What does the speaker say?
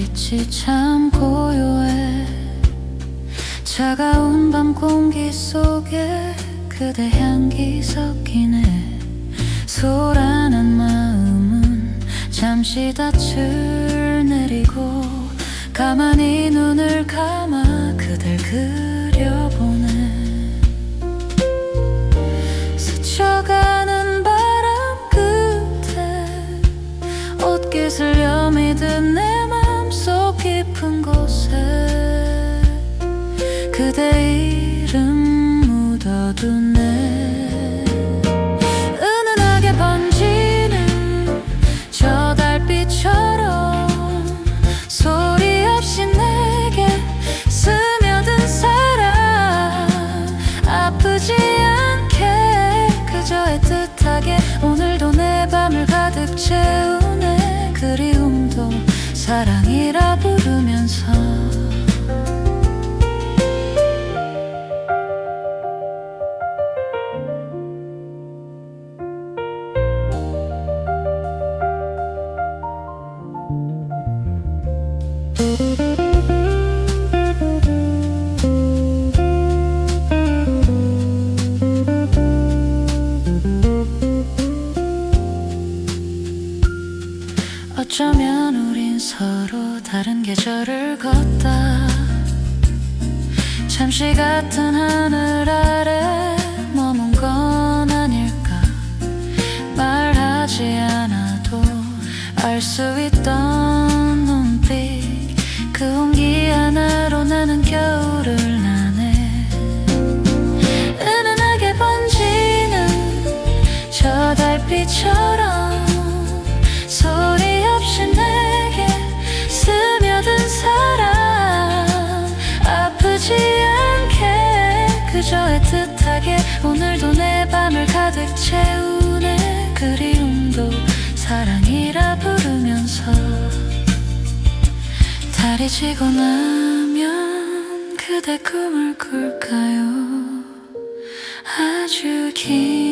달빛이 참 고요해. 차가운 밤 공기 속에 그대 향기 섞이네. 소란한 마음은 잠시 닻을 내리고 가만히 눈을 감아 그댈 그려보네. 스쳐가는 바람 끝에 옷깃을 여미든 내 맘속 깊은 곳에 그대 이름 묻어두네. 은은하게 번지는 저 달빛처럼 소리 없이 내게 스며든 사랑. 아프지 않게 그저 애틋하게 오늘도 내 밤을 가득 그리움도 사랑이라 부르면서. 어쩌면 서로 다른 계절을 걷다. 잠시 같은 하늘 아래 머문 건 아닐까. 말하지 않아도 알 수 있던 눈빛. 그 온기 하나로 나는 겨울을 나네. 은은하게 번지는 저 달빛처럼 그저 애틋하게 오늘도 내 밤을 가득 채우네. 그리움도 사랑이라 부르면서 달이 지고 나면 그대 꿈을 꿀까요? 아주 긴